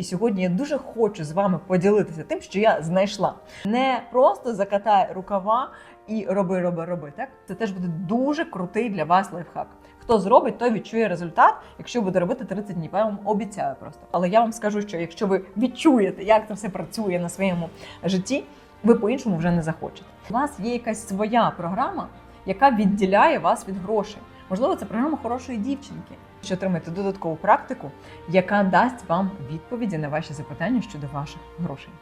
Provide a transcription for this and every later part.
І сьогодні я дуже хочу з вами поділитися тим, що я знайшла. Не просто закатай рукава і роби, роби, роби. Так це теж буде дуже крутий для вас лайфхак. Хто зробить, той відчує результат, якщо буде робити 30 днів. Я вам обіцяю просто. Але я вам скажу, що якщо ви відчуєте, як це все працює на своєму житті, ви по-іншому вже не захочете. У вас є якась своя програма, яка відділяє вас від грошей. Можливо, це програма хорошої дівчинки, що отримаєте додаткову практику, яка дасть вам відповіді на ваші запитання щодо ваших грошей.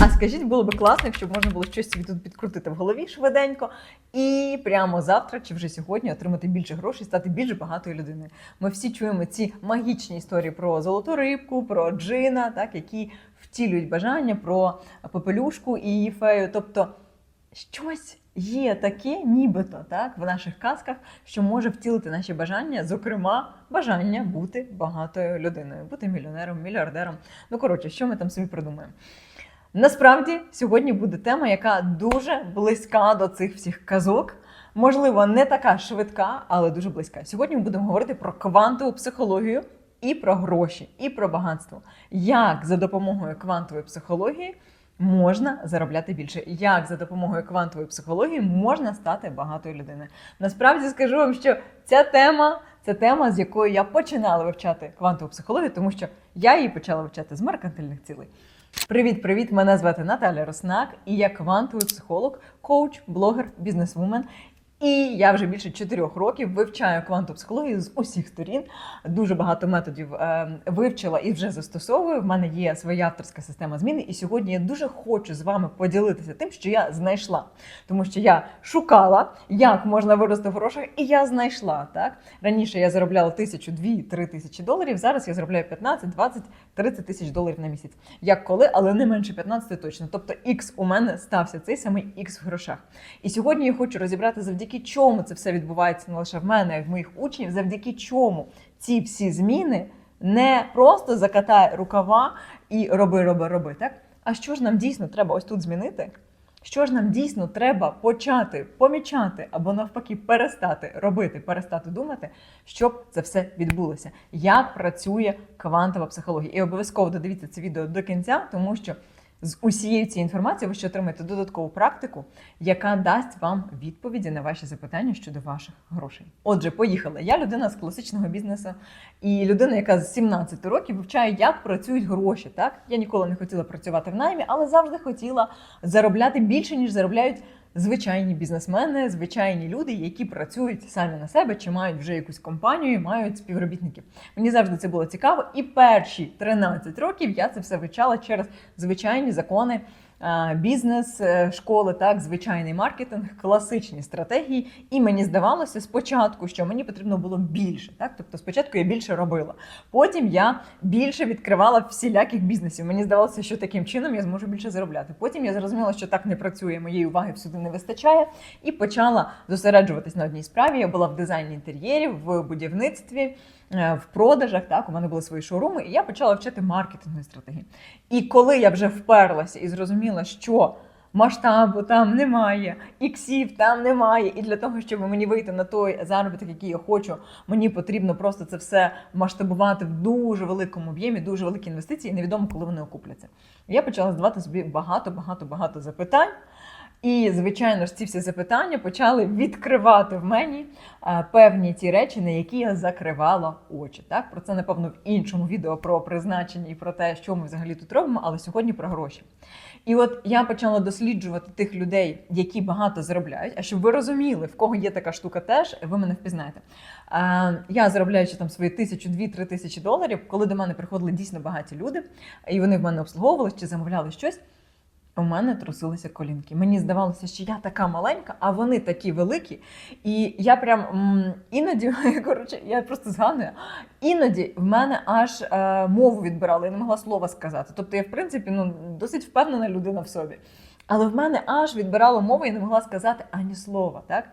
А скажіть, було би класно, якщо можна було щось собі тут підкрутити в голові швиденько, і прямо завтра чи вже сьогодні отримати більше грошей, стати більш багатою людиною. Ми всі чуємо ці магічні історії про золоту рибку, про джина, так які втілюють бажання про попелюшку і її фею. Тобто щось є таке, нібито так, в наших казках, що може втілити наші бажання, зокрема, бажання бути багатою людиною, бути мільйонером, мільярдером. Ну коротше, що ми там собі придумаємо. Насправді, сьогодні буде тема, яка дуже близька до цих всіх казок. Можливо, не така швидка, але дуже близька. Сьогодні ми будемо говорити про квантову психологію і про гроші, і про багатство. Як за допомогою квантової психології можна заробляти більше? Як за допомогою квантової психології можна стати багатою людиною? Насправді скажу вам, що ця тема це тема, з якою я починала вивчати квантову психологію, тому що я її почала вивчати з меркантильних цілей. Привіт, привіт! Мене звати Наталя Роснак, і я квантовий психолог, коуч, блогер, бізнесвумен. І я вже більше чотирьох років вивчаю квантову психологію з усіх сторін. Дуже багато методів е, вивчила і вже застосовую. В мене є своя авторська система зміни. І сьогодні я дуже хочу з вами поділитися тим, що я знайшла. Тому що я шукала, як можна вирости в грошах, і я знайшла. Так раніше я заробляла тисячу, дві, три тисячі доларів. Зараз я заробляю 15, 20, 30 тисяч доларів на місяць. Як коли, але не менше 15 точно. Тобто X у мене стався цей самий X в грошах. І сьогодні я хочу розібрати завдяки чому це все відбувається не лише в мене, а й в моїх учнів, завдяки чому ці всі зміни не просто закатай рукава і роби, роби, роби. Так? А що ж нам дійсно треба ось тут змінити? Що ж нам дійсно треба почати помічати або навпаки перестати робити, перестати думати, щоб це все відбулося? Як працює квантова психологія? І обов'язково додивіться це відео до кінця, тому що з усією цією інформацією ви ще отримаєте додаткову практику, яка дасть вам відповіді на ваші запитання щодо ваших грошей. Отже, поїхали. Я людина з класичного бізнесу і людина, яка з 17 років вивчає, як працюють гроші. Так я ніколи не хотіла працювати в наймі, але завжди хотіла заробляти більше ніж заробляють. Звичайні бізнесмени, звичайні люди, які працюють самі на себе, чи мають вже якусь компанію, мають співробітників. Мені завжди це було цікаво. І перші 13 років я це все вивчала через звичайні закони бізнес, е, школи, так, звичайний маркетинг, класичні стратегії. І мені здавалося спочатку, що мені потрібно було більше. Так? Тобто, спочатку я більше робила. Потім я більше відкривала всіляких бізнесів. Мені здавалося, що таким чином я зможу більше заробляти. Потім я зрозуміла, що так не працює, моєї уваги всюди не вистачає, і почала зосереджуватись на одній справі. Я була в дизайні інтер'єрів, в будівництві. Е, В продажах так у мене були свої шоуруми, і я почала вчити маркетингові стратегії. І коли я вже вперлася і зрозуміла, що масштабу там немає, іксів там немає, і для того, щоб мені вийти на той заробіток, який я хочу, мені потрібно просто це все масштабувати в дуже великому об'ємі, дуже великі інвестиції, і невідомо, коли вони окупляться. Я почала задавати собі багато, багато, багато запитань. І, звичайно ж, ці всі запитання почали відкривати в мені е, певні ті речі, на які я закривала очі. Так про це напевно в іншому відео про призначення і про те, що ми взагалі тут робимо, але сьогодні про гроші. І от я почала досліджувати тих людей, які багато заробляють. А щоб ви розуміли, в кого є така штука, теж ви мене впізнаєте. Е, я заробляючи там свої тисячу, дві-три тисячі доларів, коли до мене приходили дійсно багаті люди, і вони в мене обслуговували чи замовляли щось. У мене трусилися колінки. Мені здавалося, що я така маленька, а вони такі великі. І я прям іноді, коротше, я просто згадую, іноді в мене аж е, мову відбирали, я не могла слова сказати. Тобто я, в принципі, ну, досить впевнена людина в собі. Але в мене аж відбирало мову я не могла сказати ані слова. так?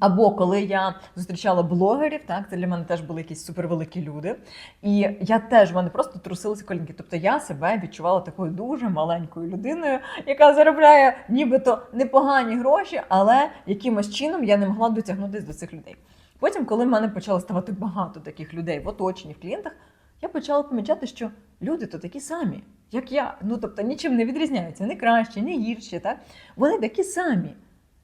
Або коли я зустрічала блогерів, так це для мене теж були якісь супервеликі люди. І я теж в мене просто трусилися колінки. Тобто я себе відчувала такою дуже маленькою людиною, яка заробляє нібито непогані гроші, але якимось чином я не могла дотягнутися до цих людей. Потім, коли в мене почало ставати багато таких людей в оточенні, в клієнтах, я почала помічати, що люди то такі самі, як я. Ну тобто нічим не відрізняються, не краще, не гірше. Так? Вони такі самі.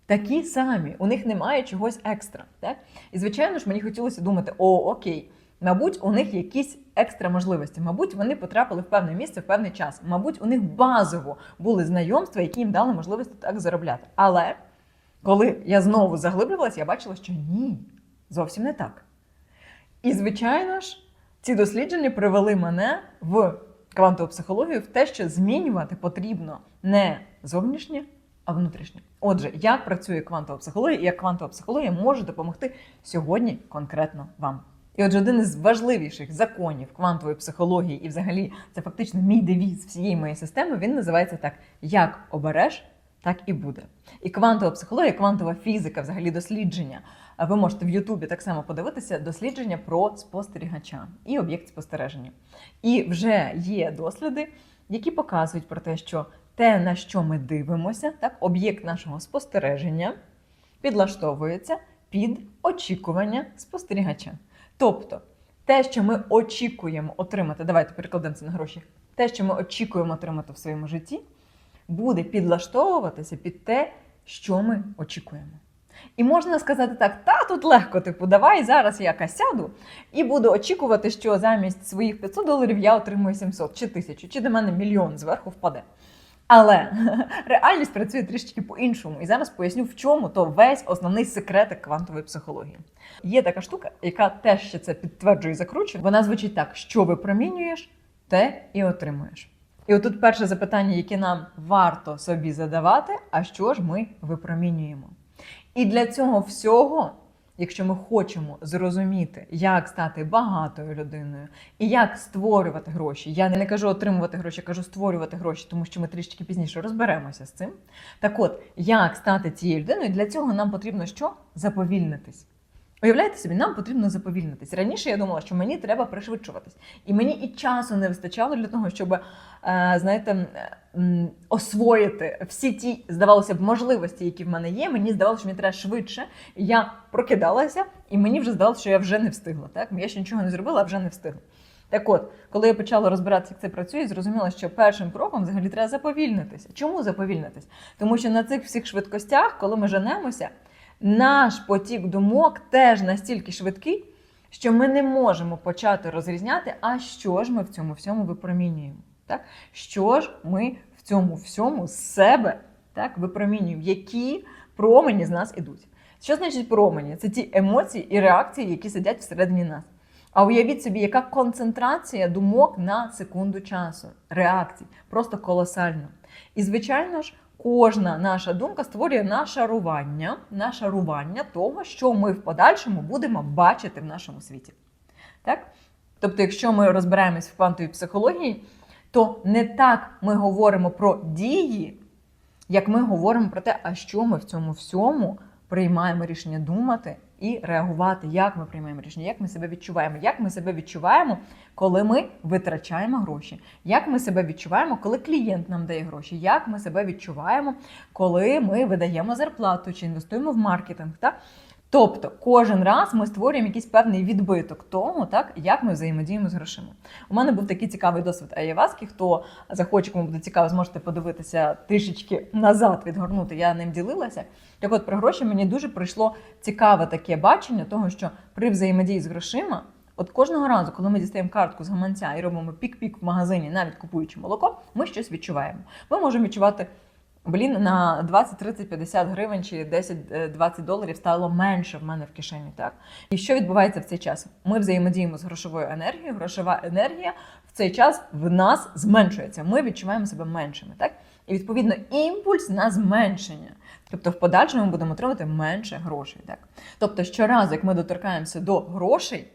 Такі самі, у них немає чогось екстра. Так? І звичайно ж, мені хотілося думати: о, окей, мабуть, у них якісь екстра можливості, мабуть, вони потрапили в певне місце в певний час. Мабуть, у них базово були знайомства, які їм дали можливість так заробляти. Але коли я знову заглиблювалася, я бачила, що ні, зовсім не так. І, звичайно ж, ці дослідження привели мене в квантову психологію в те, що змінювати потрібно не зовнішнє, а внутрішнє. Отже, як працює квантова психологія і як квантова психологія може допомогти сьогодні конкретно вам. І отже, один із важливіших законів квантової психології, і взагалі це фактично мій девіз всієї моєї системи, він називається так: як обереш, так і буде. І квантова психологія, квантова фізика, взагалі дослідження. Ви можете в Ютубі так само подивитися дослідження про спостерігача і об'єкт спостереження. І вже є досліди, які показують про те, що те, на що ми дивимося, так, об'єкт нашого спостереження підлаштовується під очікування спостерігача. Тобто, те, що ми очікуємо отримати, давайте перекладемо це на гроші. Те, що ми очікуємо отримати в своєму житті, буде підлаштовуватися під те, що ми очікуємо. І можна сказати так: та тут легко, типу, давай зараз я сяду і буду очікувати, що замість своїх 500 доларів я отримую 700 чи 1000, чи до мене мільйон зверху впаде. Але реальність працює трішечки по-іншому. І зараз поясню, в чому то весь основний секрет квантової психології. Є така штука, яка теж ще це підтверджує і закручує. Вона звучить так: що випромінюєш, те і отримуєш. І отут перше запитання, яке нам варто собі задавати: а що ж ми випромінюємо? І для цього всього, якщо ми хочемо зрозуміти, як стати багатою людиною і як створювати гроші, я не кажу отримувати гроші, я кажу створювати гроші, тому що ми трішки пізніше розберемося з цим. Так от, як стати цією людиною, для цього нам потрібно що? Заповільнитись. Уявляєте собі, нам потрібно заповільнитись. Раніше я думала, що мені треба пришвидшуватись. І мені і часу не вистачало для того, щоб, е, знаєте, освоїти всі ті, здавалося б, можливості, які в мене є. Мені здавалося, що мені треба швидше. Я прокидалася, і мені вже здалося, що я вже не встигла. Так? Я ще нічого не зробила, а вже не встигла. Так от, коли я почала розбиратися, як це працює, зрозуміла, що першим кроком взагалі треба заповільнитися. Чому заповільнитись? Тому що на цих всіх швидкостях, коли ми женемося, наш потік думок теж настільки швидкий, що ми не можемо почати розрізняти, а що ж ми в цьому всьому випромінюємо. Так? Що ж ми в цьому всьому з себе так, випромінюємо, які промені з нас ідуть. Що значить промені? Це ті емоції і реакції, які сидять всередині нас. А уявіть собі, яка концентрація думок на секунду часу, реакцій, просто колосально. І, звичайно ж, кожна наша думка створює нашарування, нашарування того, що ми в подальшому будемо бачити в нашому світі. Так? Тобто, якщо ми розбираємось в квантовій психології, то не так ми говоримо про дії, як ми говоримо про те, а що ми в цьому всьому приймаємо рішення думати і реагувати, як ми приймаємо рішення, як ми себе відчуваємо, як ми себе відчуваємо, коли ми витрачаємо гроші, як ми себе відчуваємо, коли клієнт нам дає гроші, як ми себе відчуваємо, коли ми видаємо зарплату чи інвестуємо в маркетинг. Так? Тобто кожен раз ми створюємо якийсь певний відбиток тому, так як ми взаємодіємо з грошима. У мене був такий цікавий досвід Аєваски. Хто захоче, кому буде цікаво, зможете подивитися трішечки назад, відгорнути. Я ним ділилася. Так от про гроші мені дуже прийшло цікаве таке бачення, того що при взаємодії з грошима. От кожного разу, коли ми дістаємо картку з гаманця і робимо пік-пік в магазині, навіть купуючи молоко, ми щось відчуваємо. Ми можемо відчувати Блін, на 20, 30, 50 гривень чи 10-20 доларів стало менше в мене в кишені. Так і що відбувається в цей час? Ми взаємодіємо з грошовою енергією. Грошова енергія в цей час в нас зменшується. Ми відчуваємо себе меншими. Так і відповідно імпульс на зменшення. Тобто, в подальшому ми будемо отримати менше грошей. Так, тобто, щоразу, як ми доторкаємося до грошей.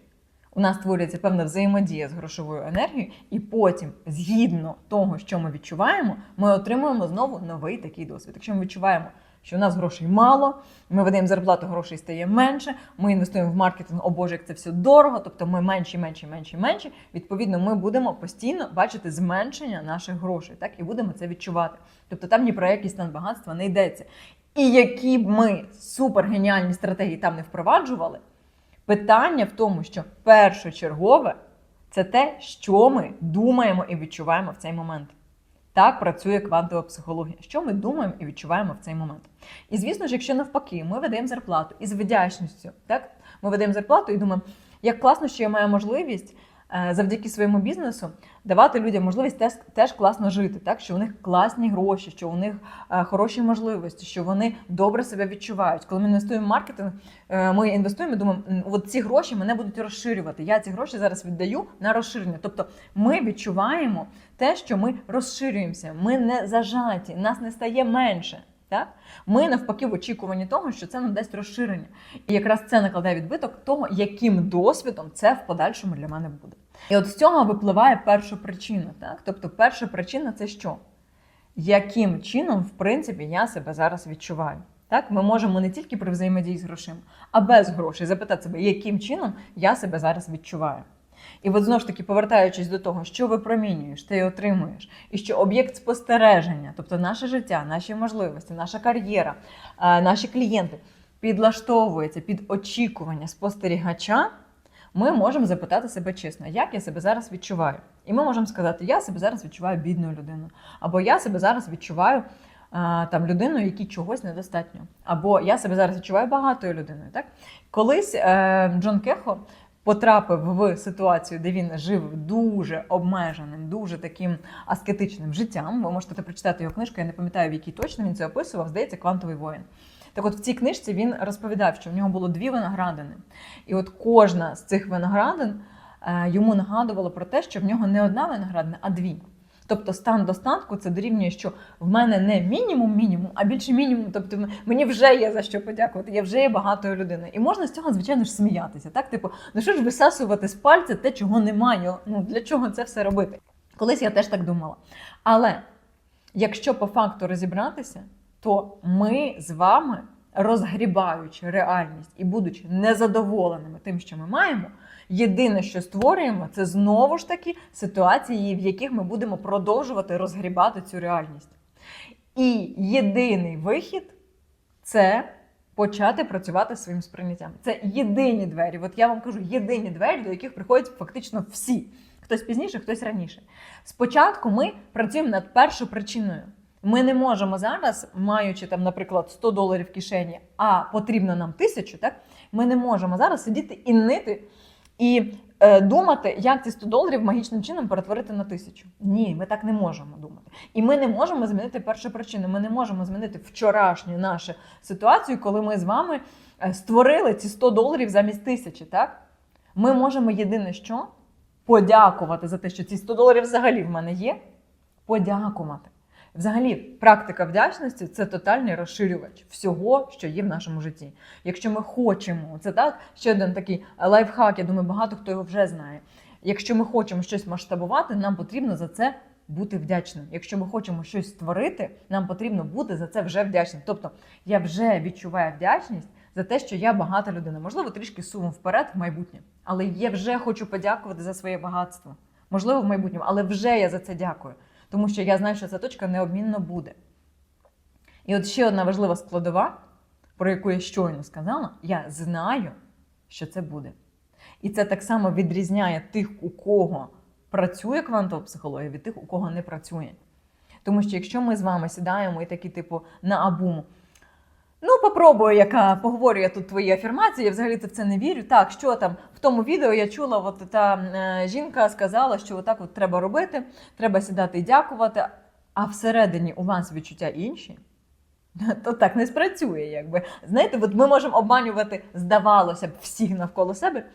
У нас створюється певна взаємодія з грошовою енергією, і потім, згідно того, що ми відчуваємо, ми отримуємо знову новий такий досвід. Якщо ми відчуваємо, що у нас грошей мало, ми видаємо зарплату, грошей стає менше, ми інвестуємо в маркетинг, о Боже, як це все дорого, тобто ми менші, менші, менші, менші. Відповідно, ми будемо постійно бачити зменшення наших грошей, так і будемо це відчувати. Тобто там ні про який стан багатства не йдеться. І які б ми супергеніальні стратегії там не впроваджували. Питання в тому, що першочергове Це те, що ми думаємо і відчуваємо в цей момент. Так працює квантова психологія. Що ми думаємо і відчуваємо в цей момент. І звісно ж, якщо навпаки, ми ведемо зарплату із вдячністю, так ми ведемо зарплату і думаємо, як класно, що я маю можливість завдяки своєму бізнесу давати людям можливість теж, теж класно жити, так що у них класні гроші, що у них е, хороші можливості, що вони добре себе відчувають. Коли ми інвестуємо в маркетинг, е, ми інвестуємо, думаємо, «М, от ці гроші мене будуть розширювати. Я ці гроші зараз віддаю на розширення. Тобто ми відчуваємо те, що ми розширюємося, ми не зажаті, нас не стає менше. Так? Ми навпаки в очікуванні того, що це нам дасть розширення. І якраз це накладає відбиток того, яким досвідом це в подальшому для мене буде. І от з цього випливає перша причина. Так? Тобто, перша причина це що? Яким чином, в принципі, я себе зараз відчуваю? Так, ми можемо не тільки при взаємодії з грошима, а без грошей запитати себе, яким чином я себе зараз відчуваю. І от знову ж таки, повертаючись до того, що випромінюєш, ти отримуєш, і що об'єкт спостереження, тобто наше життя, наші можливості, наша кар'єра, е, наші клієнти підлаштовується під очікування спостерігача, ми можемо запитати себе чесно, як я себе зараз відчуваю. І ми можемо сказати, я себе зараз відчуваю бідною людиною, або я себе зараз відчуваю. а, Там людиною, якій чогось недостатньо, або я себе зараз відчуваю багатою людиною. Так колись е, Джон Кехо потрапив в ситуацію, де він жив дуже обмеженим, дуже таким аскетичним життям. Ви можете прочитати його книжку, я не пам'ятаю, в якій точно він це описував. Здається, квантовий воїн. Так, от в цій книжці він розповідав, що в нього було дві виноградини, і от кожна з цих виноградин е, йому нагадувала про те, що в нього не одна виноградина, а дві. Тобто стан достатку це дорівнює, що в мене не мінімум мінімум, а більше мінімум. Тобто мені вже є за що подякувати, я вже є багатою людиною. І можна з цього, звичайно ж, сміятися. Так, типу, ну що ж висасувати з пальця те, чого немає. Ну для чого це все робити? Колись я теж так думала. Але якщо по факту розібратися, то ми з вами, розгрібаючи реальність і будучи незадоволеними тим, що ми маємо, єдине, що створюємо, це знову ж таки ситуації, в яких ми будемо продовжувати розгрібати цю реальність. І єдиний вихід це почати працювати зі своїм сприйняттям. Це єдині двері. От я вам кажу, єдині двері, до яких приходять фактично всі. Хтось пізніше, хтось раніше. Спочатку ми працюємо над першою причиною. Ми не можемо зараз, маючи там, наприклад, 100 доларів в кишені, а потрібно нам тисячу, так ми не можемо зараз сидіти і нити і е, думати, як ці 100 доларів магічним чином перетворити на тисячу. Ні, ми так не можемо думати. І ми не можемо змінити першу причину. Ми не можемо змінити вчорашню нашу ситуацію, коли ми з вами е, створили ці 100 доларів замість тисячі. Так ми можемо єдине що подякувати за те, що ці 100 доларів взагалі в мене є. Подякувати. Взагалі, практика вдячності це тотальний розширювач всього, що є в нашому житті. Якщо ми хочемо, це так ще один такий лайфхак. Я думаю, багато хто його вже знає. Якщо ми хочемо щось масштабувати, нам потрібно за це бути вдячним. Якщо ми хочемо щось створити, нам потрібно бути за це вже вдячним. Тобто я вже відчуваю вдячність за те, що я багата людина. Можливо, трішки суму вперед в майбутнє, але я вже хочу подякувати за своє багатство. Можливо, в майбутньому, але вже я за це дякую тому що я знаю, що ця точка необмінно буде. І от ще одна важлива складова, про яку я щойно сказала, я знаю, що це буде. І це так само відрізняє тих, у кого працює квантова психологія, від тих, у кого не працює. Тому що якщо ми з вами сідаємо і такі, типу, на абум, ну, попробую, яка поговорю я тут твої афірмації, я взагалі в це не вірю. Так, що там в тому відео я чула, от та е, жінка сказала, що отак от треба робити, треба сідати і дякувати, а всередині у вас відчуття інші. То так не спрацює, якби. Знаєте, от ми можемо обманювати, здавалося б, всіх навколо себе,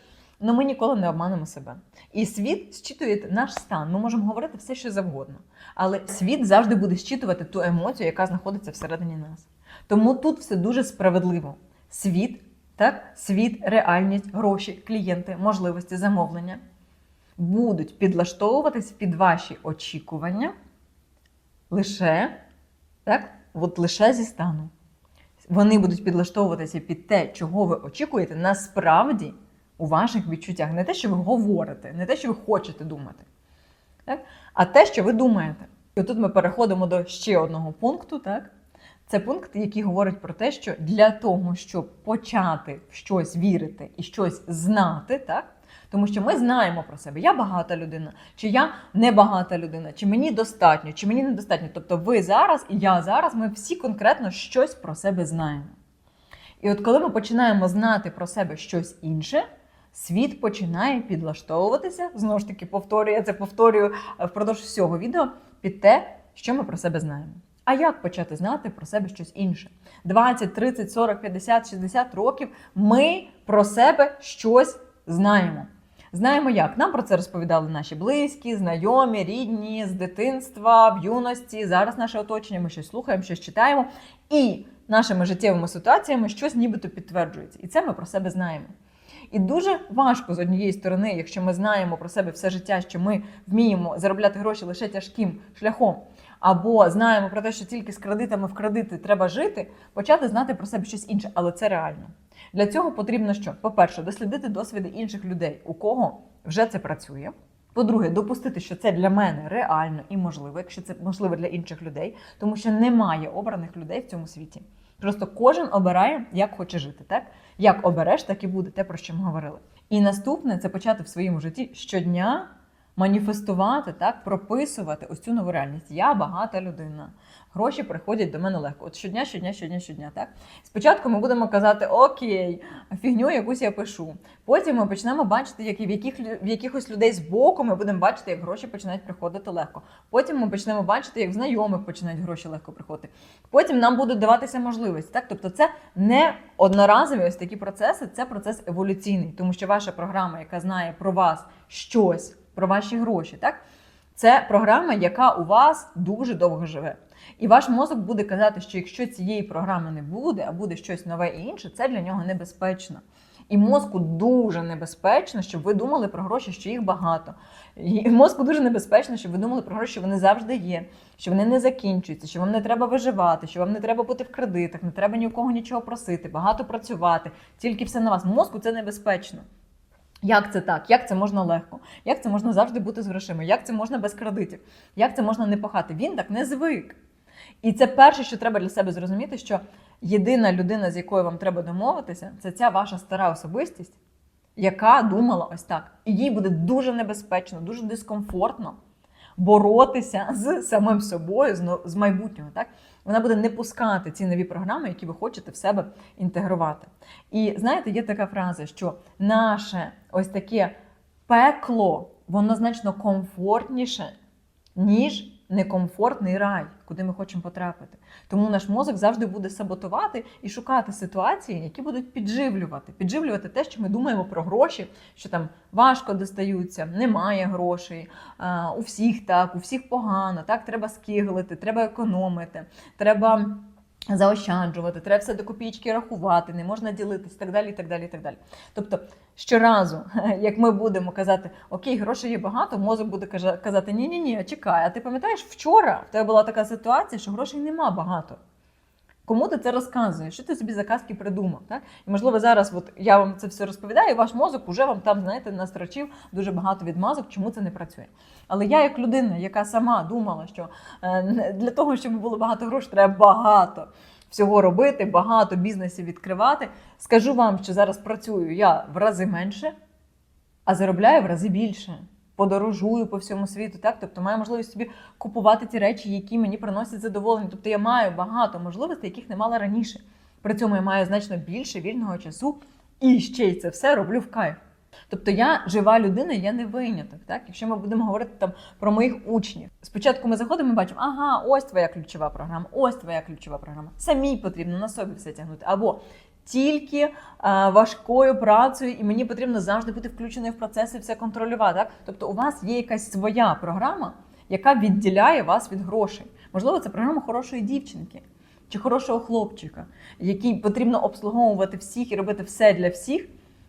але ми ніколи не обманемо себе. І світ зчитує наш стан. Ми можемо говорити все, що завгодно. Але світ завжди буде зчитувати ту емоцію, яка знаходиться всередині нас. Тому тут все дуже справедливо. Світ, так, світ, реальність, гроші, клієнти, можливості, замовлення будуть підлаштовуватись під ваші очікування лише, так, от лише зі стану. Вони будуть підлаштовуватися під те, чого ви очікуєте, насправді у ваших відчуттях. Не те, що ви говорите, не те, що ви хочете думати, так? а те, що ви думаєте. І тут ми переходимо до ще одного пункту. Так? Це пункт, який говорить про те, що для того, щоб почати в щось вірити і щось знати, так, Тому що ми знаємо про себе, я багата людина, чи я не багата людина, чи мені достатньо, чи мені недостатньо. Тобто ви зараз і я зараз, ми всі конкретно щось про себе знаємо. І от коли ми починаємо знати про себе щось інше, світ починає підлаштовуватися. Знову ж таки, повторюю, я це повторюю е, впродовж всього відео під те, що ми про себе знаємо. А як почати знати про себе щось інше? 20, 30, 40, 50, 60 років ми про себе щось знаємо. Знаємо як. Нам про це розповідали наші близькі, знайомі, рідні з дитинства, в юності. Зараз наше оточення, ми щось слухаємо, щось читаємо. І нашими життєвими ситуаціями щось нібито підтверджується. І це ми про себе знаємо. І дуже важко з однієї сторони, якщо ми знаємо про себе все життя, що ми вміємо заробляти гроші лише тяжким шляхом, або знаємо про те, що тільки з кредитами в кредити треба жити, почати знати про себе щось інше, але це реально. Для цього потрібно що? По-перше, дослідити досвіди інших людей, у кого вже це працює. По-друге, допустити, що це для мене реально і можливо, якщо це можливо для інших людей, тому що немає обраних людей в цьому світі. Просто кожен обирає, як хоче жити. Так як обереш, так і буде те, про що ми говорили. І наступне це почати в своєму житті щодня маніфестувати, так, прописувати ось цю нову реальність. Я багата людина. Гроші приходять до мене легко. От щодня, щодня, щодня, щодня. Так спочатку ми будемо казати Окей, фігню якусь я пишу. Потім ми почнемо бачити, як і в яких в якихось людей з боку ми будемо бачити, як гроші починають приходити легко. Потім ми почнемо бачити, як знайомих починають гроші легко приходити. Потім нам будуть даватися можливості. Так, тобто, це не одноразові ось такі процеси, це процес еволюційний, тому що ваша програма, яка знає про вас щось, про ваші гроші, так. Це програма, яка у вас дуже довго живе. І ваш мозок буде казати, що якщо цієї програми не буде, а буде щось нове і інше, це для нього небезпечно. І мозку дуже небезпечно, щоб ви думали про гроші, що їх багато. І мозку дуже небезпечно, щоб ви думали про гроші, що вони завжди є, що вони не закінчуються, що вам не треба виживати, що вам не треба бути в кредитах, не треба ні у кого нічого просити, багато працювати, тільки все на вас. Мозку це небезпечно. Як це так? Як це можна легко? Як це можна завжди бути з грошима? Як це можна без кредитів? Як це можна не пахати? Він так не звик. І це перше, що треба для себе зрозуміти, що єдина людина, з якою вам треба домовитися, це ця ваша стара особистість, яка думала ось так. І їй буде дуже небезпечно, дуже дискомфортно боротися з самим собою, з майбутнього. Так? Вона буде не пускати ці нові програми, які ви хочете в себе інтегрувати. І знаєте, є така фраза, що наше ось таке пекло, воно значно комфортніше, ніж некомфортний рай, куди ми хочемо потрапити. Тому наш мозок завжди буде саботувати і шукати ситуації, які будуть підживлювати, підживлювати те, що ми думаємо про гроші, що там важко достаються, немає грошей, у всіх так, у всіх погано, так треба скиглити, треба економити, треба. Заощаджувати, треба все до копійки рахувати, не можна ділитись, так далі, так далі, і так далі. Тобто, щоразу, як ми будемо казати, окей, грошей є багато, мозок буде казати, ні, ні, ні, чекай. А ти пам'ятаєш, вчора в тебе була така ситуація, що грошей нема багато. Кому ти це розказуєш? Що ти собі за казки придумав? Так? І можливо, зараз от я вам це все розповідаю, і ваш мозок уже вам там, знаєте, настрочив дуже багато відмазок, чому це не працює. Але я, як людина, яка сама думала, що е, для того, щоб було багато грошей, треба багато всього робити, багато бізнесів відкривати. Скажу вам, що зараз працюю я в рази менше, а заробляю в рази більше. Подорожую по всьому світу, так тобто маю можливість собі купувати ті речі, які мені приносять задоволення. Тобто я маю багато можливостей, яких не мала раніше. При цьому я маю значно більше вільного часу і ще й це все роблю в кайф. Тобто я жива людина, я не виняток. Так? Якщо ми будемо говорити там про моїх учнів, спочатку ми заходимо і бачимо, ага, ось твоя ключова програма, ось твоя ключова програма. Самій потрібно на собі все тягнути. Або тільки е, важкою працею, і мені потрібно завжди бути включеною в процес і все контролювати. Так? Тобто, у вас є якась своя програма, яка відділяє вас від грошей. Можливо, це програма хорошої дівчинки чи хорошого хлопчика, який потрібно обслуговувати всіх і робити все для всіх,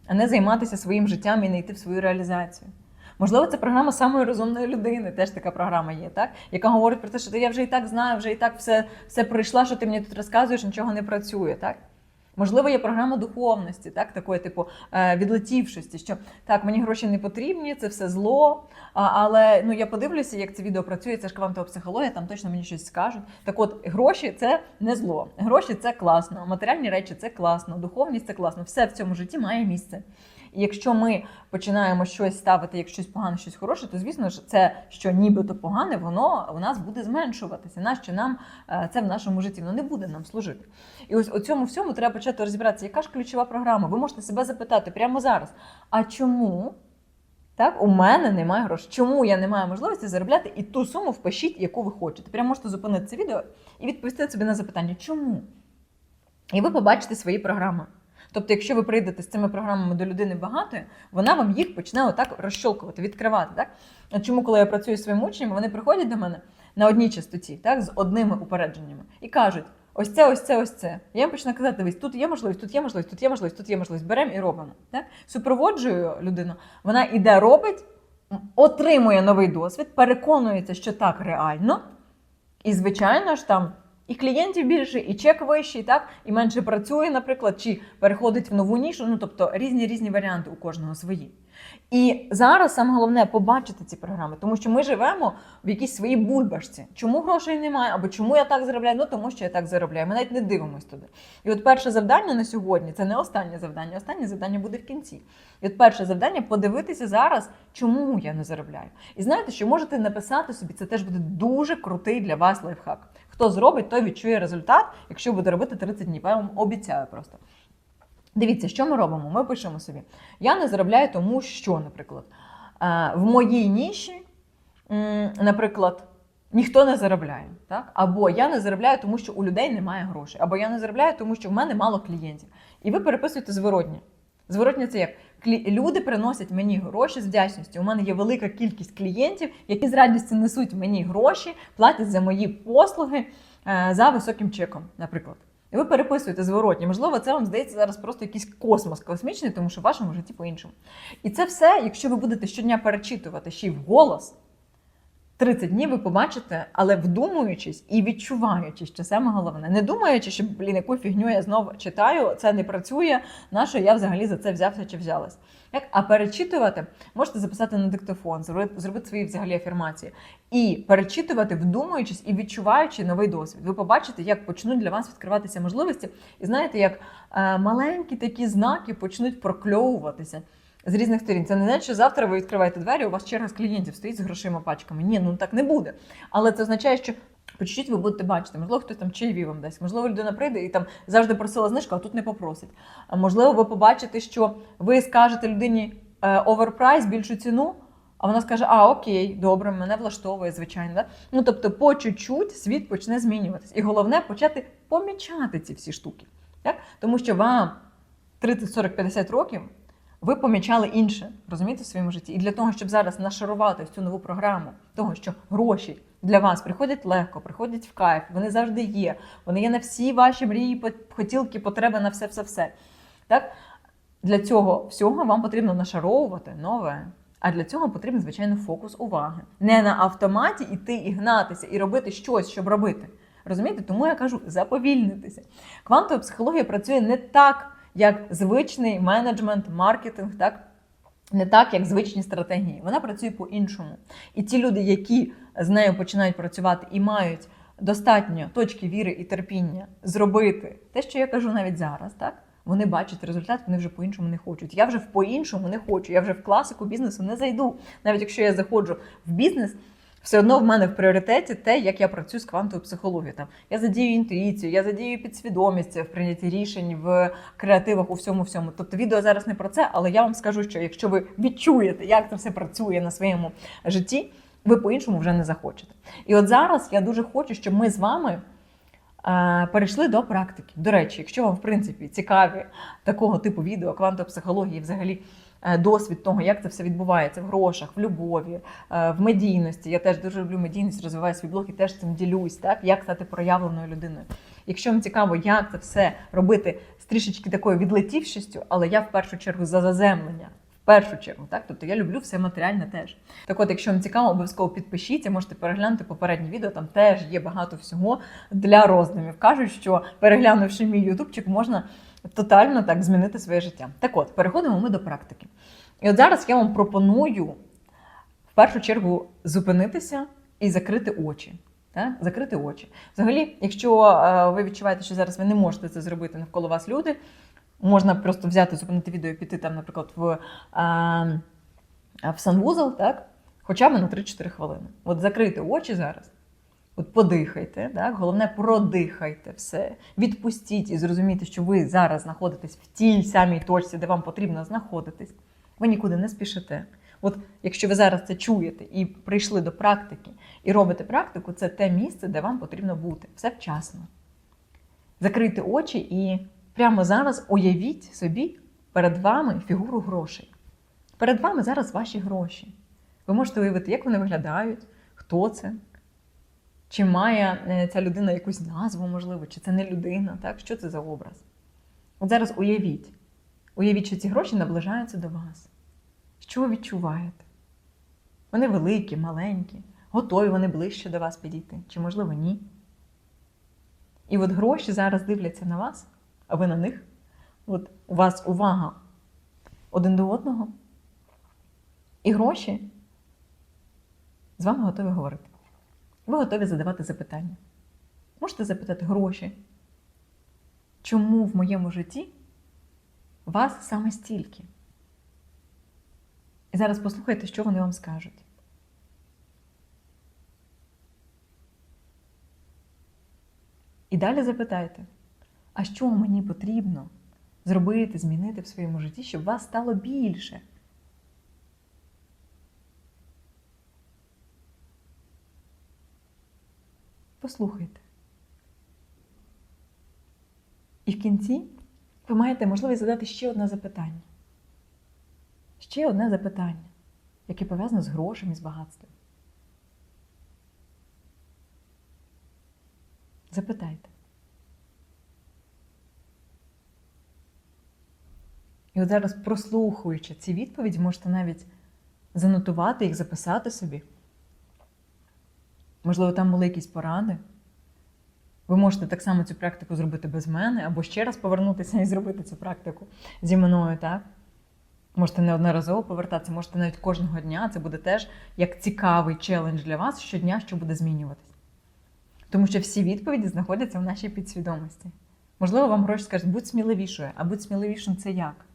а не займатися своїм життям і не йти в свою реалізацію. Можливо, це програма самої розумної людини, теж така програма є, так? яка говорить про те, що я вже і так знаю, вже і так все, все пройшла, що ти мені тут розказуєш, нічого не працює. так? Можливо, є програма духовності, так, такої, типу е, відлетівшості, що так, мені гроші не потрібні, це все зло. Але ну я подивлюся, як це відео працює. Це ж квантова психологія, там точно мені щось скажуть. Так, от гроші це не зло. Гроші це класно, матеріальні речі це класно, духовність це класно. Все в цьому житті має місце. Якщо ми починаємо щось ставити як щось погане, щось хороше, то звісно ж це, що нібито погане, воно у нас буде зменшуватися. Нащо нам е, це в нашому житті? Воно не буде нам служити. І ось у цьому всьому треба почати розібратися, яка ж ключова програма. Ви можете себе запитати прямо зараз. А чому? Так, у мене немає грошей. Чому я не маю можливості заробляти і ту суму впишіть, яку ви хочете. Прямо можете зупинити це відео і відповісти собі на запитання, чому? І ви побачите свої програми. Тобто, якщо ви прийдете з цими програмами до людини багатої, вона вам їх почне отак розщолкувати, відкривати. Так? Чому, коли я працюю зі своїми учнями, вони приходять до мене на одній частоті, так, з одними упередженнями, і кажуть: ось це, ось це, ось це. Я їм починаю казати, дивись, тут є можливість, тут є можливість, тут є можливість, тут є можливість. Беремо і робимо. Так? Супроводжую людину, вона іде, робить, отримує новий досвід, переконується, що так реально. І, звичайно ж, там і клієнтів більше, і чек вищий, так, і менше працює, наприклад, чи переходить в нову нішу. Ну, тобто різні різні варіанти у кожного свої. І зараз саме головне побачити ці програми, тому що ми живемо в якійсь своїй бульбашці. Чому грошей немає, або чому я так заробляю? Ну тому що я так заробляю. Ми навіть не дивимося туди. І от перше завдання на сьогодні це не останнє завдання. Останнє завдання буде в кінці. І от перше завдання подивитися зараз, чому я не заробляю. І знаєте, що можете написати собі, це теж буде дуже крутий для вас лайфхак. Хто зробить, той відчує результат, якщо буде робити 30 днів. Я вам обіцяю просто. Дивіться, що ми робимо? Ми пишемо собі. Я не заробляю тому, що, наприклад, е, в моїй ніші, наприклад, ніхто не заробляє. Так? Або я не заробляю, тому що у людей немає грошей, або я не заробляю, тому що в мене мало клієнтів. І ви переписуєте зворотні. Зворотня це як люди приносять мені гроші з вдячністю. У мене є велика кількість клієнтів, які з радістю несуть мені гроші, платять за мої послуги е, за високим чеком, наприклад. І ви переписуєте зворотні. Можливо, це вам здається зараз просто якийсь космос космічний, тому що в вашому житті по-іншому. І це все, якщо ви будете щодня перечитувати ще й вголос, 30 днів ви побачите, але вдумуючись і відчуваючи, що саме головне. Не думаючи, що блін, яку фігню я знову читаю, це не працює, на що я взагалі за це взявся чи взялась. Як? А перечитувати можете записати на диктофон, зробити, свої взагалі афірмації. І перечитувати, вдумуючись і відчуваючи новий досвід. Ви побачите, як почнуть для вас відкриватися можливості. І знаєте, як е, маленькі такі знаки почнуть прокльовуватися з різних сторін. Це не значить, що завтра ви відкриваєте двері, у вас черга з клієнтів стоїть з грошима пачками. Ні, ну так не буде. Але це означає, що по чуть-чуть ви будете бачити. Можливо, хтось там чайові вам дасть. Можливо, людина прийде і там завжди просила знижку, а тут не попросить. А можливо, ви побачите, що ви скажете людині е, оверпрайс, більшу ціну. А вона скаже: А, окей, добре, мене влаштовує, звичайно. Да? Ну тобто, по чуть-чуть світ почне змінюватись. І головне почати помічати ці всі штуки. Так? Тому що вам 30, 40, 50 років ви помічали інше, розумієте, в своєму житті. І для того, щоб зараз нашарувати цю нову програму, того, що гроші для вас приходять легко, приходять в кайф, вони завжди є. Вони є на всі ваші мрії, хотілки, потреби на все-все-все. Так? Для цього всього вам потрібно нашаровувати нове. А для цього потрібен, звичайно, фокус уваги. Не на автоматі іти і гнатися, і робити щось, щоб робити. Розумієте? Тому я кажу заповільнитися. Квантова психологія працює не так, як звичний менеджмент, маркетинг, так? Не так, як звичні стратегії. Вона працює по-іншому. І ті люди, які з нею починають працювати і мають достатньо точки віри і терпіння зробити те, що я кажу навіть зараз, так? Вони бачать результат, вони вже по-іншому не хочуть. Я вже по-іншому не хочу. Я вже в класику бізнесу не зайду. Навіть якщо я заходжу в бізнес, все одно в мене в пріоритеті те, як я працюю з квантовою психологією. Там я задію інтуїцію, я задію підсвідомість в прийнятті рішень в креативах у всьому всьому. Тобто відео зараз не про це, але я вам скажу, що якщо ви відчуєте, як це все працює на своєму житті, ви по-іншому вже не захочете. І от зараз я дуже хочу, щоб ми з вами. Е, Перейшли до практики. До речі, якщо вам в принципі цікаві такого типу відео, квантова психології, взагалі е, досвід того, як це все відбувається в грошах, в любові, е, в медійності. Я теж дуже люблю медійність, розвиваю свій блог і теж цим ділюсь, так як стати проявленою людиною. Якщо вам цікаво, як це все робити з трішечки такою відлетівшістю, але я в першу чергу за заземлення. Першу чергу, так тобто я люблю все матеріальне теж. Так от, якщо вам цікаво, обов'язково підпишіться, можете переглянути попереднє відео. Там теж є багато всього для роздумів. Кажуть, що переглянувши мій ютубчик, можна тотально так змінити своє життя. Так от, переходимо ми до практики. І от зараз я вам пропоную в першу чергу зупинитися і закрити очі. Так? Закрити очі. Взагалі, якщо е, ви відчуваєте, що зараз ви не можете це зробити навколо вас люди, Можна просто взяти, зупинити відео і піти там, наприклад, в, в санвузол, так? Хоча б на 3-4 хвилини. От закрийте очі зараз. От подихайте, так? головне продихайте все. Відпустіть і зрозумійте, що ви зараз знаходитесь в тій самій точці, де вам потрібно знаходитись. Ви нікуди не спішите. От якщо ви зараз це чуєте і прийшли до практики, і робите практику, це те місце, де вам потрібно бути. Все вчасно. Закрийте очі і прямо зараз уявіть собі перед вами фігуру грошей. Перед вами зараз ваші гроші. Ви можете уявити, як вони виглядають, хто це, чи має е, ця людина якусь назву, можливо, чи це не людина, так? що це за образ. От зараз уявіть. Уявіть, що ці гроші наближаються до вас. Що ви відчуваєте? Вони великі, маленькі, готові вони ближче до вас підійти, чи, можливо, ні. І от гроші зараз дивляться на вас, а ви на них. От у вас увага один до одного. І гроші з вами готові говорити. Ви готові задавати запитання. Можете запитати гроші, чому в моєму житті вас саме стільки? І зараз послухайте, що вони вам скажуть. І далі запитайте, а що мені потрібно зробити, змінити в своєму житті, щоб вас стало більше? Послухайте. І в кінці ви маєте можливість задати ще одне запитання. Ще одне запитання, яке пов'язане з грошами і з багатством. Запитайте. І от зараз, прослухуючи ці відповіді, можете навіть занотувати їх, записати собі. Можливо, там були якісь поради. Ви можете так само цю практику зробити без мене, або ще раз повернутися і зробити цю практику зі мною, так? Можете неодноразово повертатися, можете навіть кожного дня. Це буде теж як цікавий челендж для вас щодня, що буде змінюватись. Тому що всі відповіді знаходяться в нашій підсвідомості. Можливо, вам гроші скажуть, будь сміливішою, а будь сміливішим це як?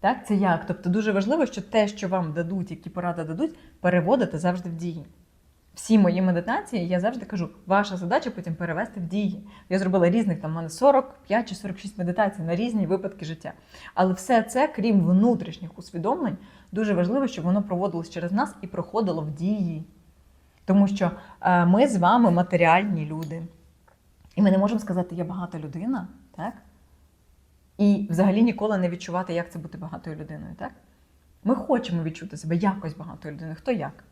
Так, це як? Тобто дуже важливо, що те, що вам дадуть, які поради дадуть, переводити завжди в дії. Всі мої медитації, я завжди кажу, ваша задача потім перевести в дії. Я зробила різних, там в мене 45 чи 46 медитацій на різні випадки життя. Але все це, крім внутрішніх усвідомлень, дуже важливо, щоб воно проводилось через нас і проходило в дії. Тому що е, ми з вами матеріальні люди. І ми не можемо сказати, я багата людина, так? І взагалі ніколи не відчувати, як це бути багатою людиною. так? Ми хочемо відчути себе якось багатою людиною, хто як.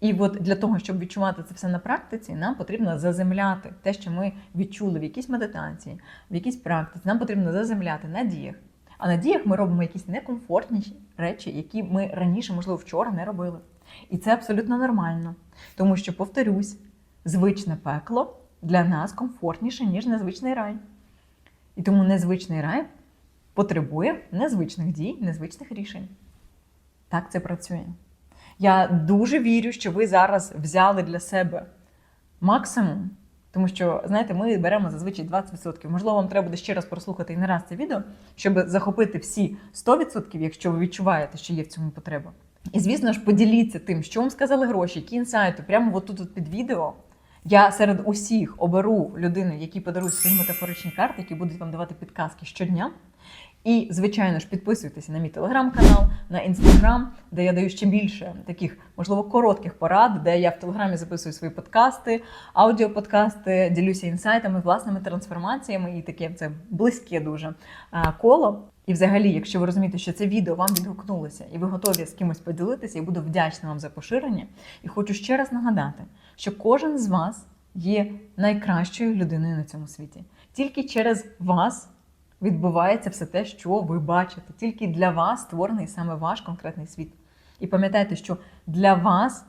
І от для того, щоб відчувати це все на практиці, нам потрібно заземляти те, що ми відчули в якійсь медитації, в якійсь практиці. Нам потрібно заземляти на діях. А на діях ми робимо якісь некомфортніші речі, які ми раніше, можливо, вчора не робили. І це абсолютно нормально. Тому що, повторюсь, звичне пекло для нас комфортніше, ніж незвичний рай. І тому незвичний рай потребує незвичних дій, незвичних рішень. Так це працює. Я дуже вірю, що ви зараз взяли для себе максимум, тому що, знаєте, ми беремо зазвичай 20%. Можливо, вам треба буде ще раз прослухати і не раз це відео, щоб захопити всі 100%, якщо ви відчуваєте, що є в цьому потреба. І, звісно ж, поділіться тим, що вам сказали гроші, які інсайти, прямо от тут от під відео. Я серед усіх оберу людини, які подарують свої метафоричні карти, які будуть вам давати підказки щодня. І, звичайно ж, підписуйтеся на мій телеграм-канал, на інстаграм, де я даю ще більше таких, можливо, коротких порад, де я в телеграмі записую свої подкасти, аудіоподкасти, ділюся інсайтами, власними трансформаціями і таке це близьке дуже коло. І, взагалі, якщо ви розумієте, що це відео вам відгукнулося, і ви готові з кимось поділитися, я буду вдячна вам за поширення. І хочу ще раз нагадати, що кожен з вас є найкращою людиною на цьому світі. Тільки через вас відбувається все те, що ви бачите. Тільки для вас створений саме ваш конкретний світ. І пам'ятайте, що для вас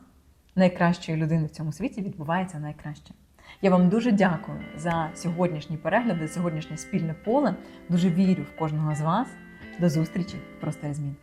найкращої людини в цьому світі відбувається найкраще. Я вам дуже дякую за сьогоднішній перегляд, за сьогоднішнє спільне поле. Дуже вірю в кожного з вас. До зустрічі в просте змін.